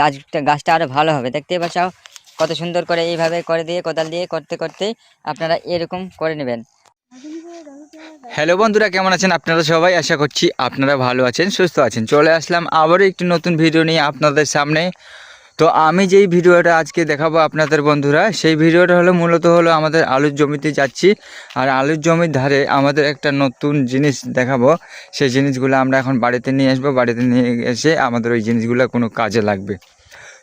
গাছটা গাছটা আরও ভালো হবে। দেখতে পাচ্ছ কত সুন্দর করে এইভাবে করে দিয়ে, কোদাল দিয়ে করতে করতে আপনারা এরকম করে নেবেন। হ্যালো বন্ধুরা, কেমন আছেন আপনারা সবাই? আশা করছি আপনারা ভালো আছেন, সুস্থ আছেন। চলে আসলাম আবারও একটি নতুন ভিডিও নিয়ে আপনাদের সামনে। তো আমি যেই ভিডিওটা আজকে দেখাবো আপনাদের বন্ধুরা, সেই ভিডিওটা হলো মূলত হলো আমাদের আলুর জমিতে যাচ্ছি। আর আলুর জমির ধারে আমাদের একটা নতুন জিনিস দেখাবো। সেই জিনিসগুলো আমরা এখন বাড়িতে নিয়ে আসব। বাড়িতে নিয়ে এসে আমাদের ওই জিনিসগুলো কোনো কাজে লাগবে।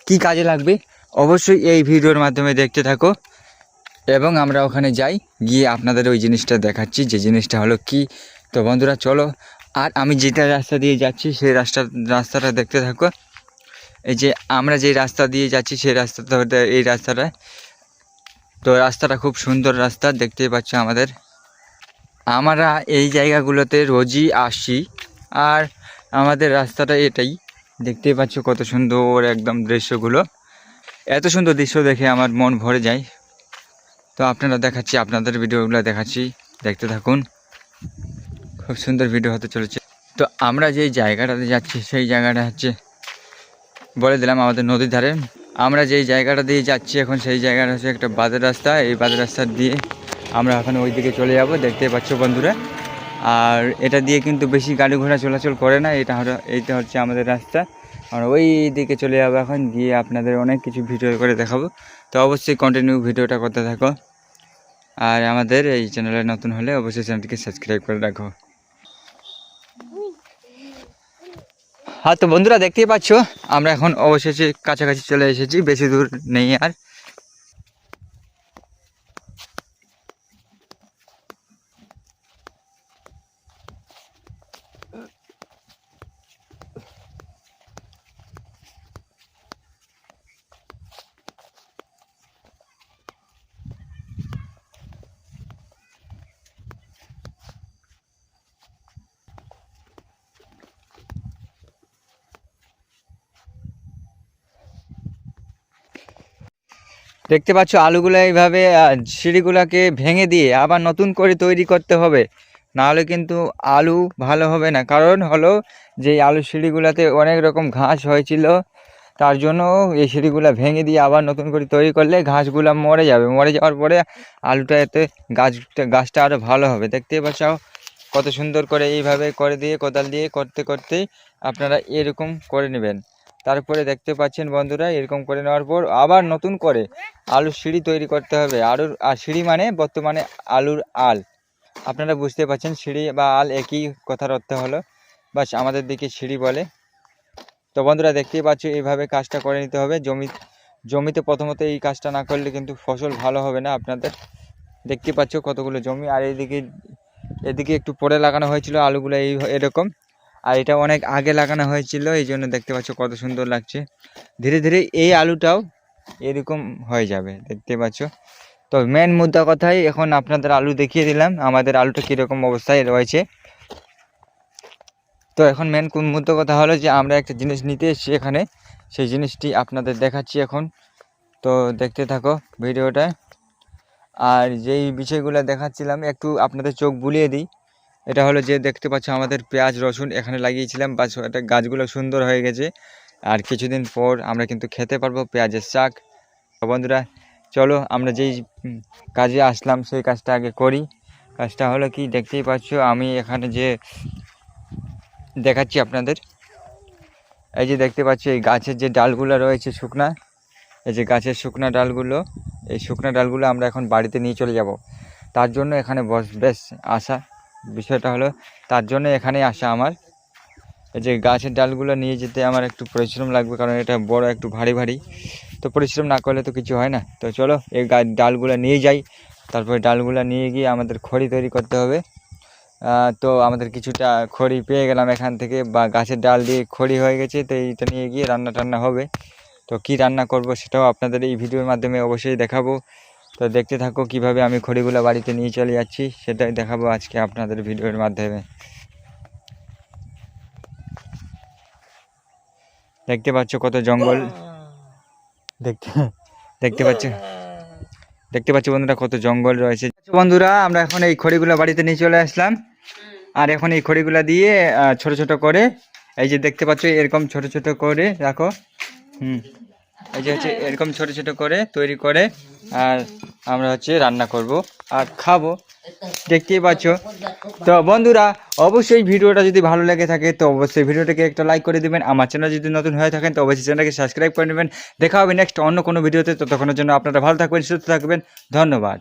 কি কাজে লাগবে? অবশ্যই এই ভিডিওর মাধ্যমে দেখতে থাকো। এবং আমরা ওখানে যাই, গিয়ে আপনাদের ওই জিনিসটা দেখাচ্ছি, যে জিনিসটা হলো কি। তো বন্ধুরা, চলো। আর আমি যেটা রাস্তা দিয়ে যাচ্ছি, সেই রাস্তা রাস্তাটা দেখতে থাকো। এই যে আমরা যে রাস্তা দিয়ে যাচ্ছি, সেই রাস্তাটা এই রাস্তাটা। তো রাস্তাটা খুব সুন্দর রাস্তা, দেখতেই পাচ্ছ আমাদের। আমরা এই জায়গাগুলোতে রোজই আসি আর আমাদের রাস্তাটা এটাই। দেখতেই পাচ্ছ কত সুন্দর একদম দৃশ্যগুলো। এত সুন্দর দৃশ্য দেখে আমার মন ভরে যায়। তো আপনারা দেখাচ্ছি, আপনাদের ভিডিওগুলো দেখাচ্ছি। দেখতে থাকুন। খুব সুন্দর ভিডিও হতে চলেছে। তো আমরা যেই জায়গাটাতে যাচ্ছি, সেই জায়গাটা হচ্ছে বলে দিলাম আমাদের নদীর ধারে। আমরা যেই জায়গাটা দিয়ে যাচ্ছি এখন সেই জায়গাটা হচ্ছে একটা বাদের রাস্তা। এই বাদের রাস্তা দিয়ে আমরা এখন ওই দিকে চলে যাব, দেখতে পাচ্ছ বন্ধুরা। আর এটা দিয়ে কিন্তু বেশি গাড়ি ঘোড়া চলাচল করে না, এটা হলো এইটা হচ্ছে আমাদের রাস্তা। আমরা ওই দিকে চলে যাব এখন, গিয়ে আপনাদের অনেক কিছু ভিডিও করে দেখাবো। তো অবশ্যই কন্টিনিউ ভিডিওটা করতে থাকো। আর আমাদের এই চ্যানেলে নতুন হলে অবশ্যই চ্যানেলটিকে সাবস্ক্রাইব করে রাখো। হ্যাঁ তো বন্ধুরা দেখতেই পাচ্ছ, আমরা এখন অবশেষে কাছাকাছি চলে এসেছি, বেশি দূর নেই আর। দেখতে পাচ্ছ আলুগুলো এইভাবে সিঁড়িগুলোকে ভেঙে দিয়ে আবার নতুন করে তৈরি করতে হবে। নাহলে কিন্তু আলু ভালো হবে না। কারণ হলো যে আলু সিঁড়িগুলোতে অনেক রকম ঘাস হয়েছিল, তার জন্য এই সিঁড়িগুলো ভেঙে দিয়ে আবার নতুন করে তৈরি করলে ঘাসগুলো মরে যাবে। মরে যাওয়ার পরে আলুটা এতে গাছটা গাছটা আরও ভালো হবে। দেখতে পাচ্ছ কত সুন্দর করে এইভাবে করে দিয়ে, কোদাল দিয়ে করতে, করতেই আপনারা এরকম করে নেবেন। তারপরে দেখতে পাচ্ছেন বন্ধুরা, এরকম করে নেওয়ার পর আবার নতুন করে আলুর সিঁড়ি তৈরি করতে হবে। আলুর, আর সিঁড়ি মানে বর্তমানে আলুর আল। আপনারা বুঝতে পারছেন, সিঁড়ি বা আল একই কথার অর্থ হলো। বাস আমাদের দিকে সিঁড়ি বলে। তো বন্ধুরা, দেখতেই পাচ্ছ, এইভাবে কাজটা করে নিতে হবে। জমি, জমিতে প্রথমত এই কাজটা না করলে কিন্তু ফসল ভালো হবে না আপনাদের। দেখতে পাচ্ছ কতগুলো জমি। আর এইদিকে এদিকে একটু পরে লাগানো হয়েছিল আলুগুলো এই, এরকম। আর এটা অনেক আগে লাগানো হয়েছিল, এই জন্য দেখতে পাচ্ছ কত সুন্দর লাগছে। ধীরে ধীরে এই আলুটাও এরকম হয়ে যাবে, দেখতে পাচ্ছ। তো মেন মুদ্রা কথাই, এখন আপনাদের আলু দেখিয়ে দিলাম, আমাদের আলুটা কীরকম অবস্থায় রয়েছে। তো এখন মেন মুদ্রা কথা হলো যে, আমরা একটা জিনিস নিতে এসেছি এখানে, সেই জিনিসটি আপনাদের দেখাচ্ছি এখন। তো দেখতে থাকো ভিডিওটা। আর যেই বিষয়গুলো দেখাচ্ছিলাম, একটু আপনাদের চোখ বুলিয়ে দিই। এটা হলো যে দেখতে পাচ্ছ আমাদের পেঁয়াজ, রসুন এখানে লাগিয়েছিলাম। বা এটা গাছগুলো সুন্দর হয়ে গেছে। আর কিছুদিন পর আমরা কিন্তু খেতে পারব পেঁয়াজের শাক। বন্ধুরা, চলো আমরা যেই কাজে আসলাম, সেই কাজটা আগে করি। কাজটা হলো কি, দেখতেই পাচ্ছ আমি এখানে যে দেখাচ্ছি আপনাদের। এই যে দেখতে পাচ্ছ, এই গাছের যে ডালগুলো রয়েছে শুকনা, এই যে গাছের শুকনা ডালগুলো, এই শুকনা ডালগুলো আমরা এখন বাড়িতে নিয়ে চলে যাব। তার জন্য এখানে বস, বেশ, আসা। বিষয়টা হলো, তার জন্য এখানে আসা আমার। যে গাছের ডালগুলো নিয়ে যেতে আমার একটু পরিশ্রম লাগবে, কারণ এটা বড় একটু ভারী ভারী। তো পরিশ্রম না করলে তো কিছু হয় না। তো চলো, এই গা ডালগুলো নিয়ে যাই। তারপরে ডালগুলো নিয়ে গিয়ে আমাদের খড়ি তৈরি করতে হবে। তো আমাদের কিছুটা খড়ি পেয়ে গেলাম এখান থেকে, বা গাছের ডাল দিয়ে খড়ি হয়ে গেছে, তো এইটা নিয়ে গিয়ে রান্না টান্না হবে। তো কি রান্না করব সেটাও আপনাদের এই ভিডিওর মাধ্যমে অবশ্যই দেখাবো। তো দেখতে থাকো কীভাবে আমি খড়িগুলো বাড়িতে নিয়ে চলে যাচ্ছি, সেটাই দেখাবো আজকে আপনাদের ভিডিওর মাধ্যমে। দেখতে পাচ্ছ কত জঙ্গল? দেখতে দেখতে পাচ্ছ দেখতে পাচ্ছ বন্ধুরা কত জঙ্গল রয়েছে। বন্ধুরা, আমরা এখন এই খড়িগুলো বাড়িতে নিয়ে চলে আসলাম। আর এখন এই খড়িগুলো দিয়ে ছোট ছোট করে, এই যে দেখতে পাচ্ছ এরকম ছোট ছোট করে, রাখো। হুম। এই যে হচ্ছে এরকম ছোট ছোট করে তৈরি করে আর আমরা হচ্ছে রান্না করব আর খাব। দেখতেই পাচ্ছ? তো বন্ধুরা, অবশ্যই ভিডিওটা যদি ভালো লেগে থাকে, তো অবশ্যই ভিডিওটাকে একটা লাইক করে দেবেন। আমার চ্যানেল যদি নতুন হয়ে থাকেন, তো অবশ্যই চ্যানেলকে সাবস্ক্রাইব করে নেবেন। দেখা হবে নেক্সট অন্য কোনো ভিডিওতে। ততক্ষণের জন্য আপনারা ভালো থাকবেন, সুস্থ থাকবেন। ধন্যবাদ।